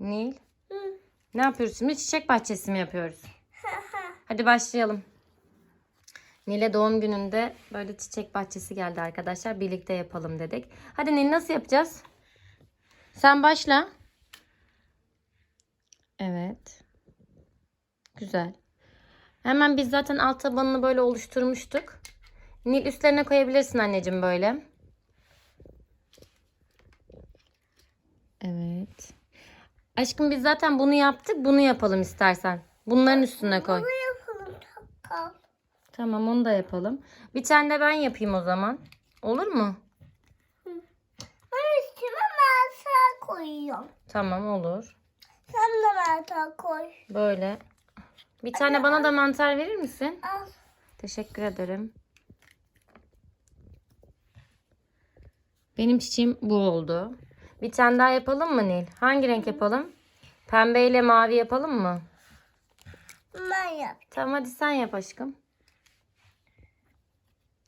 Nil. Hı. Ne yapıyoruz şimdi? Çiçek bahçesi mi yapıyoruz? Hadi başlayalım. Nil'e doğum gününde böyle çiçek bahçesi geldi arkadaşlar. Birlikte yapalım dedik. Hadi Nil nasıl yapacağız? Sen başla. Evet. Güzel. Hemen biz zaten alt tabanını böyle oluşturmuştuk. Nil üstlerine koyabilirsin anneciğim böyle. Evet. Aşkım biz zaten bunu yaptık. Bunu yapalım istersen. Bunların üstüne koy. Bunu yapalım takal. Tamam onu da yapalım. Bir tane de ben yapayım o zaman. Olur mu? Ben üstüme mantar koyuyorum. Tamam olur. Sen de mantar koy. Böyle. Bir tane bana da mantar verir misin? Al. Teşekkür ederim. Benim çiçeğim bu oldu. Bir tane daha yapalım mı Nil? Hangi renk yapalım? Pembe ile mavi yapalım mı? Ben yap. Tamam hadi sen yap aşkım.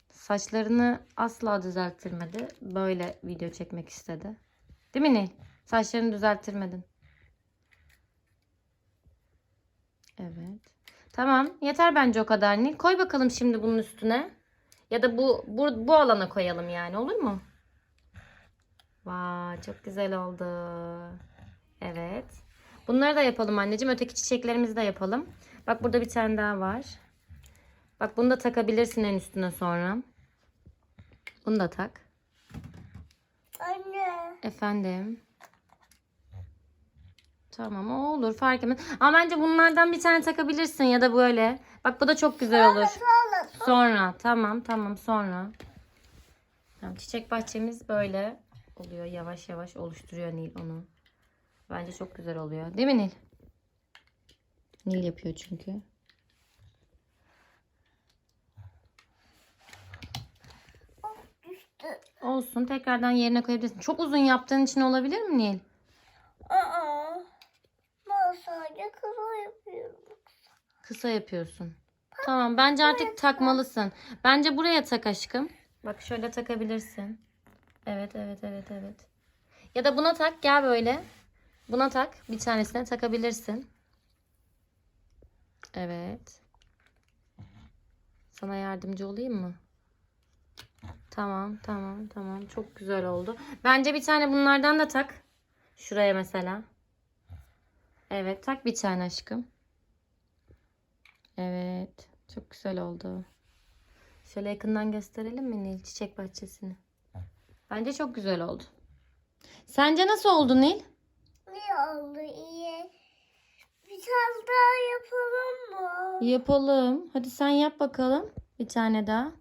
Saçlarını asla düzelttirmedi. Böyle video çekmek istedi. Değil mi Nil? Saçlarını düzelttirmedin. Evet. Tamam. Yeter bence o kadar Nil. Koy bakalım şimdi bunun üstüne. Ya da bu, bu, bu alana koyalım yani. Olur mu? Vay çok güzel oldu. Evet. Bunları da yapalım anneciğim. Öteki çiçeklerimizi de yapalım. Bak burada bir tane daha var. Bak bunu da takabilirsin en üstüne sonra. Bunu da tak. Anne. Efendim. Tamam o olur fark etmez. Ama bence bunlardan bir tane takabilirsin ya da böyle. Bak bu da çok güzel olur. Sonra Sonra tamam tamam sonra. Tamam, çiçek bahçemiz böyle oluyor. Yavaş yavaş oluşturuyor Nil onu. Bence çok güzel oluyor. Değil mi Nil? Nil yapıyor çünkü. düştü. Olsun tekrardan yerine koyabilirsin. Çok uzun yaptığın için olabilir mi Nil? Aa. Ben sadece kısa yapıyorum. Kısa yapıyorsun. Tamam bence artık takmalısın. Bence buraya tak aşkım. Bak şöyle takabilirsin. Evet evet evet evet. Ya da buna tak gel böyle. Buna tak. Bir tanesine takabilirsin. Evet. Sana yardımcı olayım mı? Tamam tamam tamam. Çok güzel oldu. Bence bir tane bunlardan da tak. Şuraya mesela. Evet tak bir tane aşkım. Evet. Çok güzel oldu. Şöyle yakından gösterelim mi Nil çiçek bahçesini? Bence çok güzel oldu. Sence nasıl oldu Nil? İyi oldu iyi. Bir tane daha yapalım mı? Yapalım. Hadi sen yap bakalım. Bir tane daha.